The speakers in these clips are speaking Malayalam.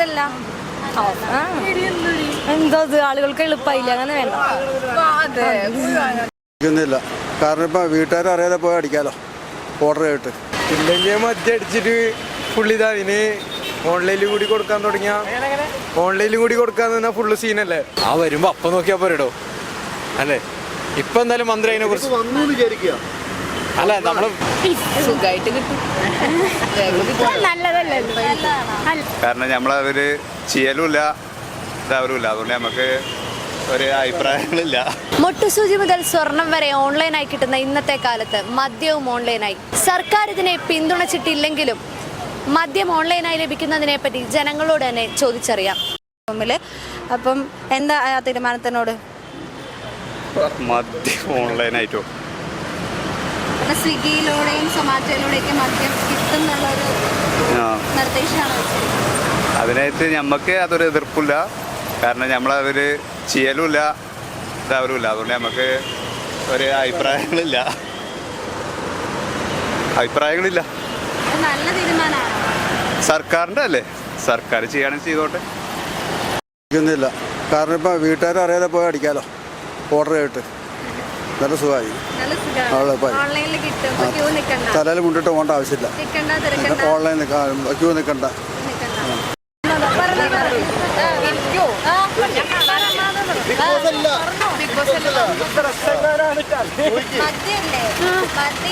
നല്ലതല്ല. എന്തോ ആളുകൾക്ക് എളുപ്പമായില്ല അങ്ങനെ വേണ്ട. കാരണം ഇപ്പൊ വീട്ടുകാർ അറിയാതെ പോയി അടിക്കാലോ. ഓർഡർ ചെയ്തിട്ട്. ഇല്ലെങ്കിൽ മദ്യം അടിച്ചിട്ട് പുള്ളി ഇതാ ഇനി ഓൺലൈനിൽ കൂടി കൊടുക്കാൻ തുടങ്ങിയ. ഓൺലൈനിൽ കൂടി കൊടുക്കാൻ നിന്നാ ഫുള്ള് സീനല്ലേ ആ വരുമ്പോ അപ്പൊ നോക്കിയാ പോരടോ. അല്ലേ? ഇപ്പൊ എന്തായാലും മന്ത്രി അതിനെ കുറിച്ച് വന്നു വിചാരിക്കുക. അല്ല? നമ്മൾ സുഖമായിട്ട് കിട്ടും. കാരണം നമ്മളവര് ചെയ്യലുമില്ല ഇതാവരുമില്ല അതുകൊണ്ട് നമുക്ക് ഒരു അഭിപ്രായങ്ങളില്ല. മുട്ടുസൂചി മുതൽ സ്വർണം വരെ ഓൺലൈനായി കിട്ടുന്ന ഇന്നത്തെ കാലത്ത് മദ്യവും ഓൺലൈനായി. സർക്കാർ ഇതിനെ പിന്തുണച്ചിട്ടില്ലെങ്കിലും മദ്യം ഓൺലൈനായി ലഭിക്കുന്നതിനെ പറ്റി ജനങ്ങളോട് തന്നെ ചോദിച്ചറിയാം. അപ്പം എന്താ ആ തീരുമാനത്തിനോട്? മദ്യം ഓൺലൈനായിട്ടോ? സ്വിഗ്ഗിയിലൂടെയും സൊമാറ്റോയിലൂടെയൊക്കെ മദ്യം കിട്ടുന്നുള്ളൊരു നിർദ്ദേശമാണ് അതിനായിട്ട് നമുക്ക് അതൊരു എതിർപ്പില്ല. കാരണം നമ്മളവർ ചെയ്യലുമില്ല ഇതാവരുമില്ല അതുകൊണ്ട് നമുക്ക് ഒരു അഭിപ്രായങ്ങളില്ല. അഭിപ്രായങ്ങളില്ല. നല്ല തീരുമാനമാണ്. സർക്കാരിന്റെ അല്ലേ? സർക്കാർ ചെയ്യുകയാണെങ്കിൽ ചെയ്തോട്ടെ. ഇല്ല. കാരണം ഇപ്പം വീട്ടുകാർ അറിയാതെ പോയി അടിക്കാലോ. ഓർഡർ ചെയ്തിട്ട്. നല്ല സുഖമായി. നല്ല ആളെ സുഖമാണ് പോയി. ഓൺലൈനിൽ കിട്ടും. ക്യൂ നിൽക്കണ്ട തലയിൽ മുണ്ടിട്ട് പോകേണ്ട ആവശ്യമില്ല. ഓൺലൈൻ ക്യൂ നിൽക്കണ്ട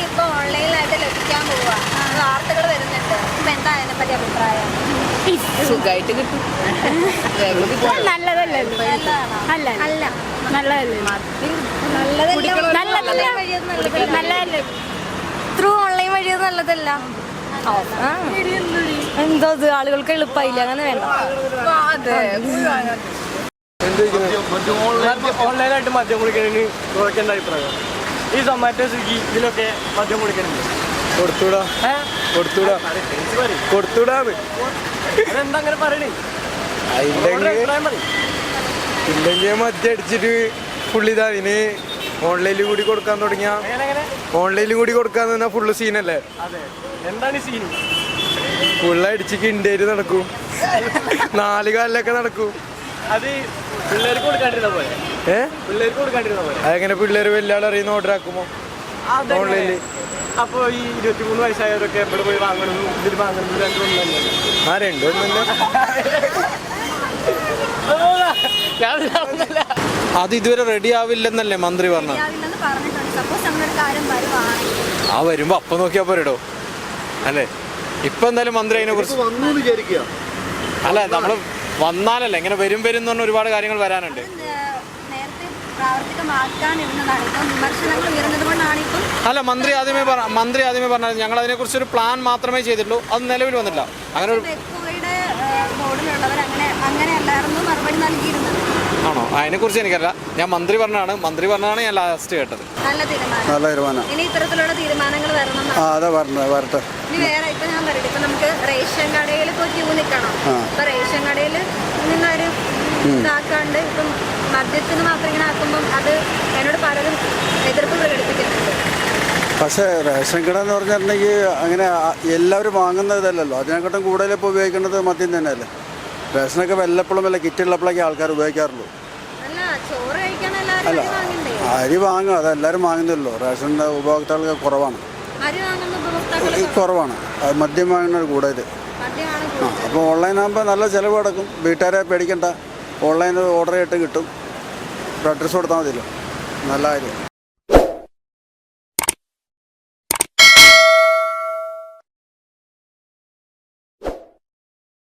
ഇപ്പൊ ഓൺലൈനിലായിട്ട് ലഭിക്കാൻ പോവാ. വാർത്തകൾ വരുന്നുണ്ട്. ഇപ്പൊ എന്താ അതിനെ പറ്റി അഭിപ്രായം? സുഖമായിട്ട് കിട്ടും. നല്ലതല്ലേ? അല്ല അല്ല. നല്ലതല്ലേ? ത്രൂ ഓൺലൈൻ വഴി നല്ലതല്ല. എന്തോ അത് ആളുകൾക്ക് എളുപ്പമായില്ല അങ്ങനെ വേണ്ട. ഓൺലൈനായിട്ട് മദ്യം കുഴക്കേണ്ട അഭിപ്രായം? ഈ സൊമാറ്റോ സ്വിഗ്ഗി ഇതിലൊക്കെ മദ്യം കുടിക്കണുണ്ട്. കൊടുത്തൂടാ കൊടുത്തൂടാ കൊടുത്തൂടാന്ന് എന്താ അങ്ങനെ പറയണേ? ഇല്ലെങ്കിൽ മദ്യം അടിച്ചിട്ട് പുള്ളിതാവിന് ഓൺലൈനിൽ കൂടി കൊടുക്കാൻ തുടങ്ങിയ? ഓൺലൈനിൽ കൂടി കൊടുക്കാൻ നിന്നാ ഫുള്ള് സീനല്ലേ എന്താണ് സീൻ ഫുള്ള് അടിച്ച് കിണ്ടേര് നടക്കും. നാല് കാലിലൊക്കെ നടക്കും. അത് പിള്ളേർക്ക് കൊടുക്കാണ്ടിരുന്ന പോലെ ഏഹ് പിള്ളേർക്ക് കൊടുക്കാണ്ടിരുന്ന പോലെ അതെങ്ങനെ പിള്ളേർ വലിയ ആളറിയുന്ന ഓർഡർ ആക്കുമോ? ഓൺലൈനിൽ അപ്പൊ ഈ ഇരുപത്തിമൂന്ന് വയസ്സായവരൊക്കെ എവിടെ പോയി വാങ്ങണം? ഇതിൽ വാങ്ങണം രണ്ടും ആ രണ്ടൊന്നല്ല അത് ഇതുവരെ റെഡി ആവില്ലെന്നല്ലേ മന്ത്രി പറഞ്ഞത്? ആ വരുമ്പോ അപ്പൊ നോക്കിയാ പോരടോ. അല്ലേ? ഇപ്പൊ എന്തായാലും മന്ത്രി അതിനെ കുറിച്ച് അല്ല നമ്മൾ വന്നാലല്ലേ? ഇങ്ങനെ വരും വരും എന്ന് പറഞ്ഞ ഒരുപാട് കാര്യങ്ങൾ വരാനുണ്ട്. അല്ല മന്ത്രി ആദ്യമേ പറ മന്ത്രി ആദ്യമേ പറഞ്ഞത് ഞങ്ങൾ അതിനെ കുറിച്ച് ഒരു പ്ലാൻ മാത്രമേ ചെയ്തിട്ടുള്ളൂ. അത് നിലവിൽ വന്നില്ല അങ്ങനെ ഒരു അങ്ങനെയല്ലായിരുന്നു മറുപടി നൽകിയിരുന്നത്. ആണോ? അതിനെക്കുറിച്ച് എനിക്കറിയില്ല. ഞാൻ മന്ത്രി പറഞ്ഞാണ്. മന്ത്രി പറഞ്ഞാണ് ഞാൻ ലാസ്റ്റ് കേട്ടത്. നല്ല തീരുമാനം. നല്ല തീരുമാനം. ഇനി ഇത്തരത്തിലുള്ള തീരുമാനങ്ങൾ വരണം എന്നാണ്. ആ അതാ പറഞ്ഞത് വരട്ടെ. ഇനി വേറെ ഇപ്പൊ ഞാൻ പറയട്ടെ. ഇപ്പൊ നമുക്ക് റേഷൻ കടയിൽ പോയി ക്യൂ നിൽക്കണം. ആ. ഇപ്പൊ റേഷൻ കടയിൽ നിന്നൊരു ഇതാക്കാണ്ട് ഇപ്പം മദ്യത്തിന് മാത്രം ഇങ്ങനെ ആക്കുമ്പം അത് എന്നോട് പലരും എതിർപ്പ് പ്രകടിപ്പിക്കുന്നുണ്ട്. പക്ഷേ റേഷൻ കട എന്ന് പറഞ്ഞിട്ടുണ്ടെങ്കിൽ അങ്ങനെ എല്ലാവരും വാങ്ങുന്നതല്ലല്ലോ അതിനെക്കാട്ടും കൂടുതൽ ഇപ്പോൾ ഉപയോഗിക്കുന്നത് മദ്യം തന്നെയല്ലേ? റേഷനൊക്കെ വല്ലപ്പോഴും വല്ല കിറ്റുള്ളപ്പോഴൊക്കെ ആൾക്കാർ ഉപയോഗിക്കാറുള്ളൂ. അല്ല എല്ലാവരും. അരി വാങ്ങണ്ടേ? അത് വാങ്ങും അതെല്ലാവരും വാങ്ങുന്നില്ലല്ലോ റേഷന്റെ ഉപഭോക്താക്കൾ കുറവാണ്. കുറവാണ്. അത് മദ്യം വാങ്ങുന്ന കൂടുതൽ ആ അപ്പോൾ ഓൺലൈൻ ആകുമ്പോൾ നല്ല ചിലവ് കിടക്കും വീട്ടുകാരെ പേടിക്കണ്ട. ഓൺലൈനിൽ ഓർഡർ ചെയ്തിട്ട് കിട്ടും. അഡ്രസ്സ് കൊടുത്താൽ മതിയല്ലോ. നല്ല കാര്യം.